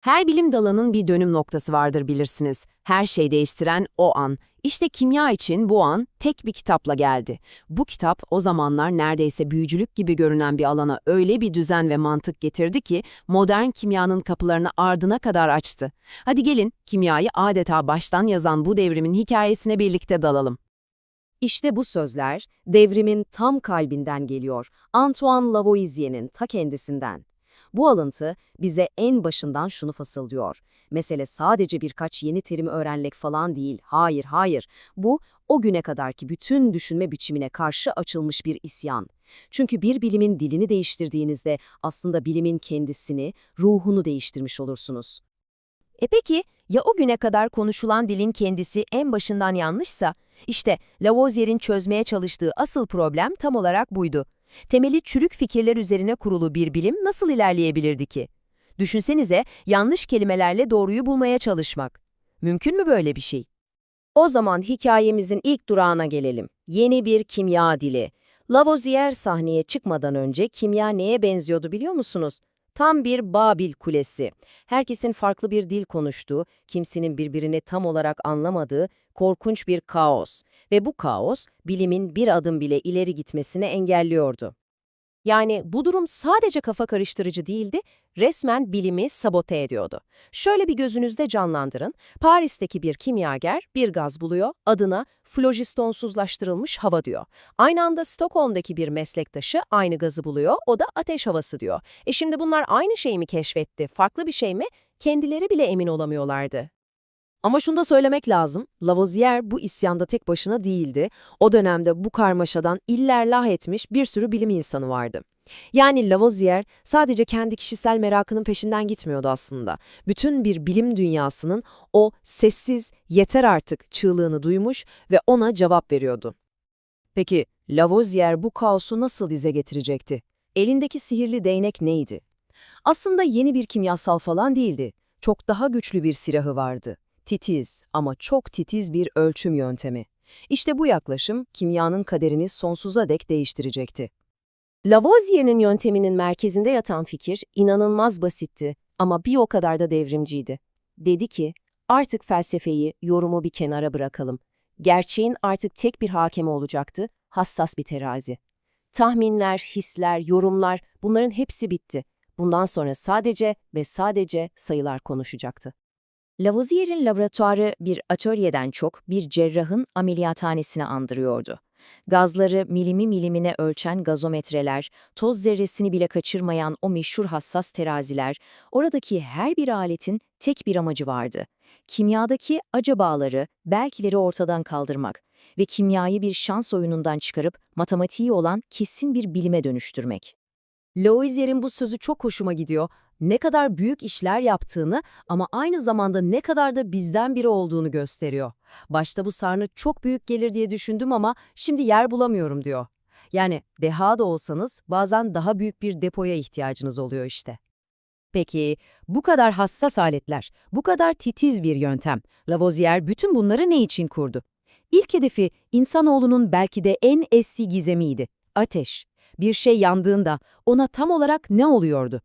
Her bilim dalının bir dönüm noktası vardır bilirsiniz. Her şey değiştiren o an. İşte kimya için bu an tek bir kitapla geldi. Bu kitap o zamanlar neredeyse büyücülük gibi görünen bir alana öyle bir düzen ve mantık getirdi ki modern kimyanın kapılarını ardına kadar açtı. Hadi gelin kimyayı adeta baştan yazan bu devrimin hikayesine birlikte dalalım. İşte bu sözler devrimin tam kalbinden geliyor. Antoine Lavoisier'in ta kendisinden. Bu alıntı bize en başından şunu fısıldıyor. Mesele sadece birkaç yeni terim öğrenmek falan değil. Hayır, hayır. Bu, o güne kadarki bütün düşünme biçimine karşı açılmış bir isyan. Çünkü bir bilimin dilini değiştirdiğinizde aslında bilimin kendisini, ruhunu değiştirmiş olursunuz. E peki ya o güne kadar konuşulan dilin kendisi en başından yanlışsa? İşte Lavoisier'in çözmeye çalıştığı asıl problem tam olarak buydu. Temeli çürük fikirler üzerine kurulu bir bilim nasıl ilerleyebilirdi ki? Düşünsenize yanlış kelimelerle doğruyu bulmaya çalışmak. Mümkün mü böyle bir şey? O zaman hikayemizin ilk durağına gelelim. Yeni bir kimya dili. Lavoisier sahneye çıkmadan önce kimya neye benziyordu biliyor musunuz? Tam bir Babil kulesi. Herkesin farklı bir dil konuştuğu, kimsenin birbirini tam olarak anlamadığı korkunç bir kaos. Ve bu kaos bilimin bir adım bile ileri gitmesini engelliyordu. Yani bu durum sadece kafa karıştırıcı değildi, resmen bilimi sabote ediyordu. Şöyle bir gözünüzde canlandırın, Paris'teki bir kimyager bir gaz buluyor, adına flojistonsuzlaştırılmış hava diyor. Aynı anda Stockholm'daki bir meslektaşı aynı gazı buluyor, o da ateş havası diyor. E şimdi bunlar aynı şeyi mi keşfetti, farklı bir şey mi? Kendileri bile emin olamıyorlardı. Ama şunu da söylemek lazım, Lavoisier bu isyanda tek başına değildi. O dönemde bu karmaşadan illerlah etmiş bir sürü bilim insanı vardı. Yani Lavoisier sadece kendi kişisel merakının peşinden gitmiyordu aslında. Bütün bir bilim dünyasının o sessiz, yeter artık çığlığını duymuş ve ona cevap veriyordu. Peki Lavoisier bu kaosu nasıl dize getirecekti? Elindeki sihirli değnek neydi? Aslında yeni bir kimyasal falan değildi. Çok daha güçlü bir silahı vardı. Titiz ama çok titiz bir ölçüm yöntemi. İşte bu yaklaşım kimyanın kaderini sonsuza dek değiştirecekti. Lavoisier'in yönteminin merkezinde yatan fikir inanılmaz basitti ama bir o kadar da devrimciydi. Dedi ki, artık felsefeyi, yorumu bir kenara bırakalım. Gerçeğin artık tek bir hakemi olacaktı, hassas bir terazi. Tahminler, hisler, yorumlar bunların hepsi bitti. Bundan sonra sadece ve sadece sayılar konuşacaktı. Lavoisier'in laboratuvarı bir atölyeden çok bir cerrahın ameliyathanesini andırıyordu. Gazları milimi milimine ölçen gazometreler, toz zerresini bile kaçırmayan o meşhur hassas teraziler, oradaki her bir aletin tek bir amacı vardı. Kimyadaki acabaları, belkileri ortadan kaldırmak ve kimyayı bir şans oyunundan çıkarıp matematiği olan kesin bir bilime dönüştürmek. Lavoisier'in bu sözü çok hoşuma gidiyor. Ne kadar büyük işler yaptığını ama aynı zamanda ne kadar da bizden biri olduğunu gösteriyor. Başta bu sarnı çok büyük gelir diye düşündüm ama şimdi yer bulamıyorum diyor. Yani deha da olsanız bazen daha büyük bir depoya ihtiyacınız oluyor işte. Peki bu kadar hassas aletler, bu kadar titiz bir yöntem, Lavoisier bütün bunları ne için kurdu? İlk hedefi insanoğlunun belki de en eski gizemiydi, ateş. Bir şey yandığında ona tam olarak ne oluyordu?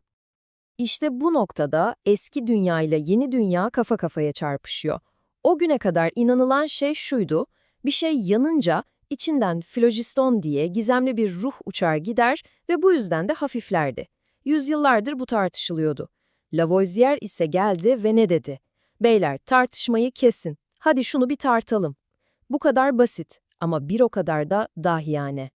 İşte bu noktada eski dünya ile yeni dünya kafa kafaya çarpışıyor. O güne kadar inanılan şey şuydu, bir şey yanınca içinden filojiston diye gizemli bir ruh uçar gider ve bu yüzden de hafiflerdi. Yüzyıllardır bu tartışılıyordu. Lavoisier ise geldi ve ne dedi? Beyler tartışmayı kesin, hadi şunu bir tartalım. Bu kadar basit ama bir o kadar da dahiyane.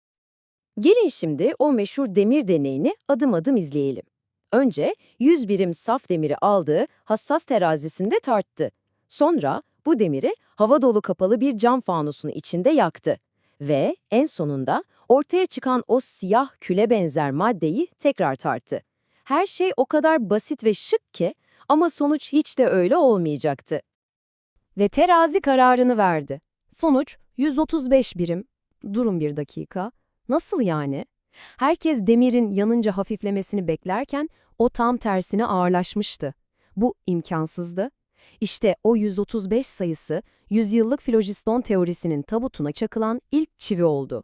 Gelin şimdi o meşhur demir deneyini adım adım izleyelim. Önce 100 birim saf demiri aldığı hassas terazisinde tarttı. Sonra bu demiri hava dolu kapalı bir cam fanusun içinde yaktı. Ve en sonunda ortaya çıkan o siyah küle benzer maddeyi tekrar tarttı. Her şey o kadar basit ve şık ki ama sonuç hiç de öyle olmayacaktı. Ve terazi kararını verdi. Sonuç 135 birim. Durun bir dakika. Nasıl yani? Herkes demirin yanınca hafiflemesini beklerken o tam tersine ağırlaşmıştı. Bu imkansızdı. İşte o 135 sayısı yüzyıllık filojiston teorisinin tabutuna çakılan ilk çivi oldu.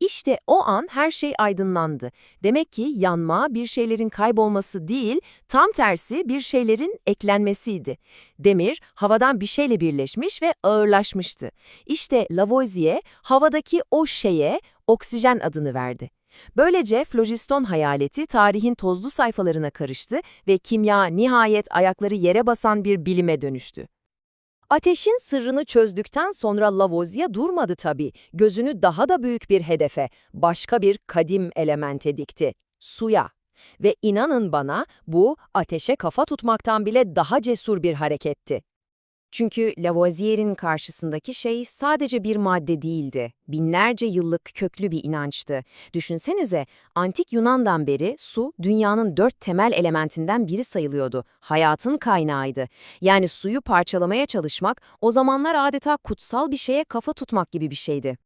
İşte o an her şey aydınlandı. Demek ki yanma bir şeylerin kaybolması değil, tam tersi bir şeylerin eklenmesiydi. Demir havadan bir şeyle birleşmiş ve ağırlaşmıştı. İşte Lavoisier havadaki o şeye oksijen adını verdi. Böylece flogiston hayaleti tarihin tozlu sayfalarına karıştı ve kimya nihayet ayakları yere basan bir bilime dönüştü. Ateşin sırrını çözdükten sonra Lavoisier durmadı tabii. Gözünü daha da büyük bir hedefe, başka bir kadim elemente dikti. Suya. Ve inanın bana bu ateşe kafa tutmaktan bile daha cesur bir hareketti. Çünkü Lavoisier'in karşısındaki şey sadece bir madde değildi. Binlerce yıllık köklü bir inançtı. Düşünsenize, antik Yunan'dan beri su dünyanın dört temel elementinden biri sayılıyordu. Hayatın kaynağıydı. Yani suyu parçalamaya çalışmak o zamanlar adeta kutsal bir şeye kafa tutmak gibi bir şeydi.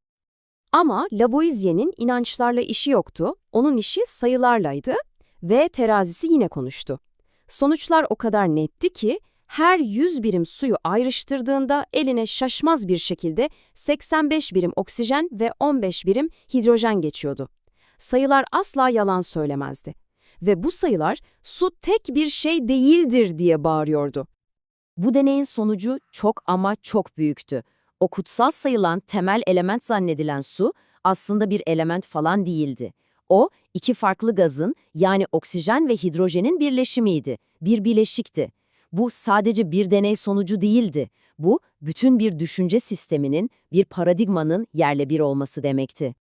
Ama Lavoisier'in inançlarla işi yoktu. Onun işi sayılarlaydı ve terazisi yine konuştu. Sonuçlar o kadar netti ki her 100 birim suyu ayrıştırdığında eline şaşmaz bir şekilde 85 birim oksijen ve 15 birim hidrojen geçiyordu. Sayılar asla yalan söylemezdi. Ve bu sayılar su tek bir şey değildir diye bağırıyordu. Bu deneyin sonucu çok ama çok büyüktü. O kutsal sayılan temel element zannedilen su aslında bir element falan değildi. O, iki farklı gazın yani oksijen ve hidrojenin birleşimiydi, bir bileşikti. Bu sadece bir deney sonucu değildi. Bu, bütün bir düşünce sisteminin, bir paradigmanın yerle bir olması demekti.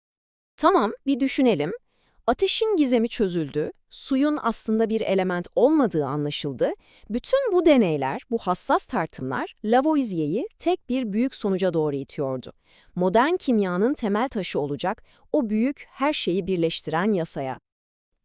Tamam, bir düşünelim. Ateşin gizemi çözüldü, suyun aslında bir element olmadığı anlaşıldı. Bütün bu deneyler, bu hassas tartımlar Lavoisier'i tek bir büyük sonuca doğru itiyordu. Modern kimyanın temel taşı olacak o büyük her şeyi birleştiren yasaya.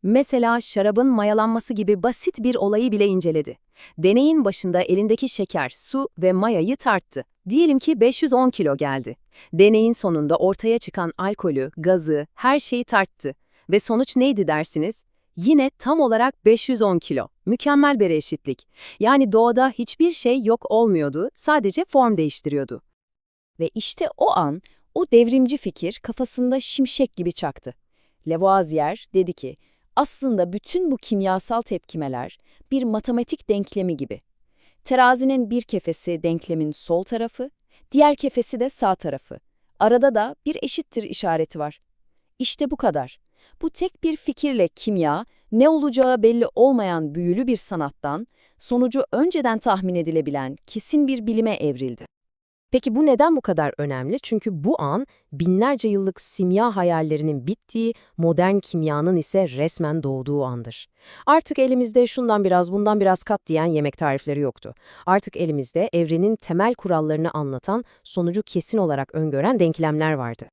Mesela şarabın mayalanması gibi basit bir olayı bile inceledi. Deneyin başında elindeki şeker, su ve mayayı tarttı. Diyelim ki 510 kilo geldi. Deneyin sonunda ortaya çıkan alkolü, gazı, her şeyi tarttı. Ve sonuç neydi dersiniz? Yine tam olarak 510 kilo. Mükemmel bir eşitlik. Yani doğada hiçbir şey yok olmuyordu, sadece form değiştiriyordu. Ve işte o an o devrimci fikir kafasında şimşek gibi çaktı. Lavoisier dedi ki, aslında bütün bu kimyasal tepkimeler bir matematik denklemi gibi. Terazinin bir kefesi denklemin sol tarafı, diğer kefesi de sağ tarafı. Arada da bir eşittir işareti var. İşte bu kadar. Bu tek bir fikirle kimya, ne olacağı belli olmayan büyülü bir sanattan, sonucu önceden tahmin edilebilen kesin bir bilime evrildi. Peki bu neden bu kadar önemli? Çünkü bu an binlerce yıllık simya hayallerinin bittiği, modern kimyanın ise resmen doğduğu andır. Artık elimizde şundan biraz bundan biraz kat diyen yemek tarifleri yoktu. Artık elimizde evrenin temel kurallarını anlatan, sonucu kesin olarak öngören denklemler vardı.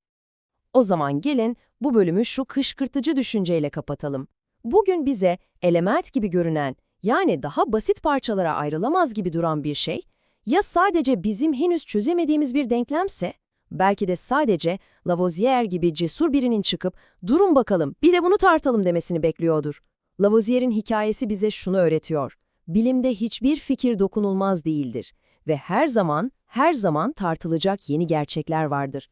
O zaman gelin bu bölümü şu kışkırtıcı düşünceyle kapatalım. Bugün bize element gibi görünen, yani daha basit parçalara ayrılamaz gibi duran bir şey, ya sadece bizim henüz çözemediğimiz bir denklemse, belki de sadece Lavoisier gibi cesur birinin çıkıp durun bakalım bir de bunu tartalım demesini bekliyordur. Lavoisier'in hikayesi bize şunu öğretiyor. Bilimde hiçbir fikir dokunulmaz değildir ve her zaman, her zaman tartılacak yeni gerçekler vardır.